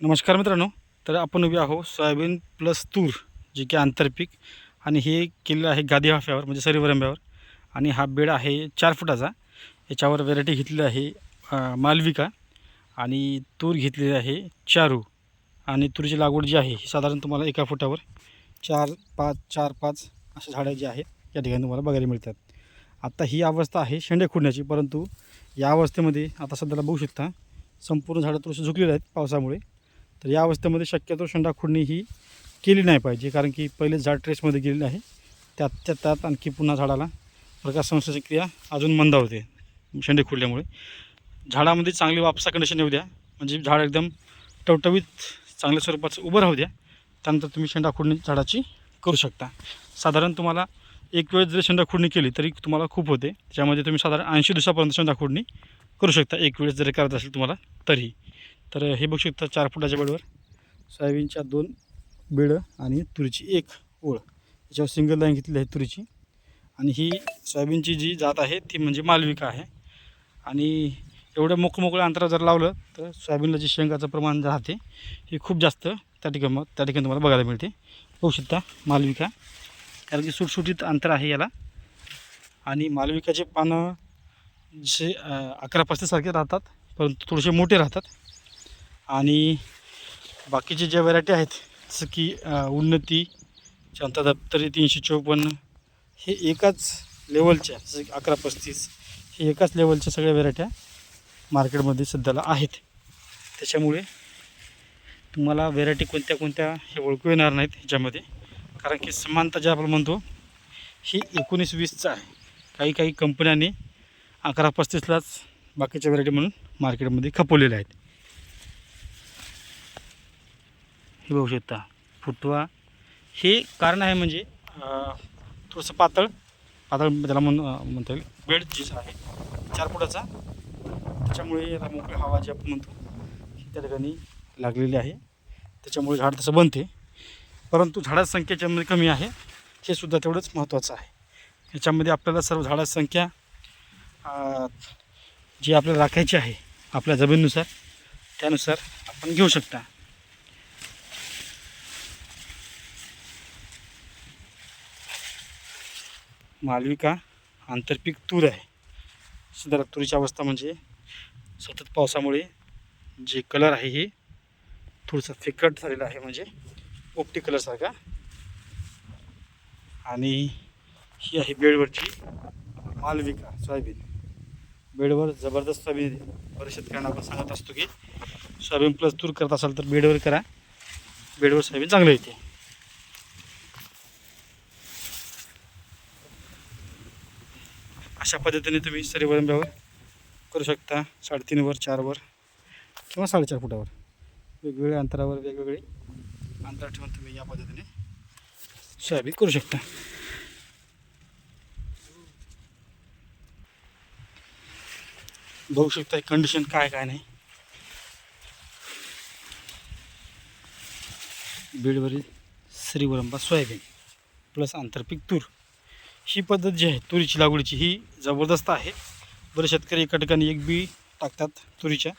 नमस्कार मित्रांनो तर आपण उभे आहो सोयाबीन प्लस तूर जे की आंतरपीक आणि हे केलेलं आहे गादी हाफ्यावर म्हणजे सरीवरंब्यावर आणि हा बेड आहे चार फुटाचा. याच्यावर व्हेरायटी घेतलेली आहे मालविका आणि तूर घेतलेली आहे चारू आणि तुरीची लागवड जी आहे ही साधारण तुम्हाला एका फुटावर चार पाच चार पाच अशा झाडं जी आहेत या ठिकाणी तुम्हाला बघायला मिळतात. आत्ता ही अवस्था आहे शेंडे खुडण्याची परंतु या अवस्थेमध्ये आता सध्याला बघू शकता संपूर्ण झाडं थोडीशी झुकलेली आहेत पावसामुळे. तर या अवस्थेमध्ये शक्यतो शेंडा खुडणी ही केली नाही पाहिजे कारण की पहिले झाड ट्रेसमध्ये गेलेलं आहे. त्यात त्या त्यात आणखी पुन्हा झाडाला प्रकाश संस्थेची क्रिया अजून मंदावते शेंडे खुडल्यामुळे. झाडामध्ये चांगली वापसा कंडिशन येऊ द्या. म्हणजे झाड एकदम टवटवीत चांगल्या स्वरूपाचं उभं राहू द्या. त्यानंतर तुम्ही शेंडा खुडणी झाडाची करू शकता. साधारण तुम्हाला एक वेळ जरी शेंडा खुडणी केली तरी तुम्हाला खूप होते. त्याच्यामध्ये तुम्ही साधारण ऐंशी दिवसापर्यंत शेंडा खुडणी करू शकता. एक वेळेस जरी करत असेल तुम्हाला तरी. तर हे बघू शकता चार फुटाच्या बेडवर. सोयाबीनच्या दोन बेडं आणि तुरीची एक ओळ. याच्यावर सिंगल लाईन घेतलेली आहे तुरीची. आणि ही सोयाबीनची जी जात आहे ती म्हणजे मालविका आहे. आणि एवढं मोकळं मोकळं अंतरावर जर लावलं तर सोयाबीनला जे शेंगाचं प्रमाण राहते हे खूप जास्त त्या ठिकाणी त्या ठिकाणी तुम्हाला बघायला मिळते. बघू शकता मालविका. कारण की सुटसुटीत अंतर आहे याला. आणि मालविकाचे पानं जे अकरा पस्तीसारखे राहतात परंतु थोडेसे मोठे राहतात. आणि बाकीचे ज्या व्हरायटी आहेत जसं की उन्नती शांता दप्तरी तीनशे चोपन्न हे एकाच लेवलच्या जसं की अकरा पस्तीस हे एकाच लेवलच्या सगळ्या व्हरायट्या मार्केटमध्ये सध्याला आहेत. त्याच्यामुळे तुम्हाला व्हेरायटी कोणत्या कोणत्या हे ओळखू येणार नाहीत ह्याच्यामध्ये. कारण की समानता जे आपण म्हणतो ही एकोणीस वीसचं आहे. काही काही कंपन्यांनी अकरा पस्तीसलाच बाकीच्या व्हरायटी म्हणून मार्केटमध्ये खपवलेल्या आहेत. हे बघू शकता. फुटवा. हे कारण आहे म्हणजे थोडंसं पातळ. पातळ त्याला म्हण म्हणता येईल. बेड जे आहे चार फुटाचा. त्याच्यामुळे याला मोकळी हवा जी आपण म्हणतो ही त्या ठिकाणी लागलेली आहे. त्याच्यामुळे झाड तसं बनते. परंतु झाडाची संख्या याच्यामध्ये कमी आहे हे सुद्धा तेवढंच महत्त्वाचं आहे. याच्यामध्ये आपल्याला सर्व झाडाची संख्या जी आपल्याला राखायची आहे आपल्या जमिनीनुसार त्यानुसार आपण घेऊ शकता. मालविका आंतरपीक तूर आहे. सध्या तुरीची अवस्था म्हणजे सतत पावसामुळे जे कलर आहे हे थोडंसं फिकट झालेलं आहे. म्हणजे पोपटी कलरसारखा आणि ही आहे बेडवरची मालविका सोयाबीन. बेडवर जबरदस्त सोयाबीन बऱ्याच शेतकऱ्यांना आपण सांगत असतो की सोयाबीन प्लस तूर करत असाल तर बेडवर करा. बेडवर सोयाबीन चांगलं येते. अशा पद्धतीने तुम्ही सरीवरंब्यावर करू शकता. साडेतीनवर चारवर किंवा साडेचार फुटावर. वेगवेगळ्या अंतरावर वेगवेगळे अंतर ठेवून तुम्ही या पद्धतीने सोयाबीन करू शकता. बघू शकता कंडिशन काय काय नाही. बीडवरील श्रीवरंबा सोयाबीन प्लस आंतरपीक तूर. ही पद्धत जी आहे तुरीची लागवडीची ही जबरदस्त आहे. बरेच शेतकरी एका ठिकाणी एक बी टाकतात तुरीच्या.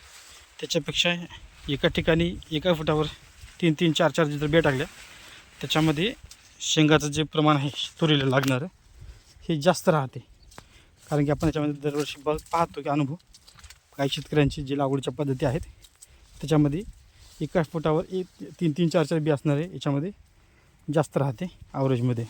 त्याच्यापेक्षा एका ठिकाणी एका फुटावर तीन तीन चार चार जर बिया टाकल्या. त्याच्यामध्ये शेंगाचं जे प्रमाण आहे तुरीला लागणारं हे जास्त राहते. कारण की आपण याच्यामध्ये दरवर्षी बघ पाहतो की अनुभव. काही शेतकऱ्यांची जी लागवडीच्या पद्धती आहेत त्याच्यामध्ये एका फुटावर एक तीन तीन चार चार बी असणारे याच्यामध्ये जास्त राहते ॲव्हरेजमध्ये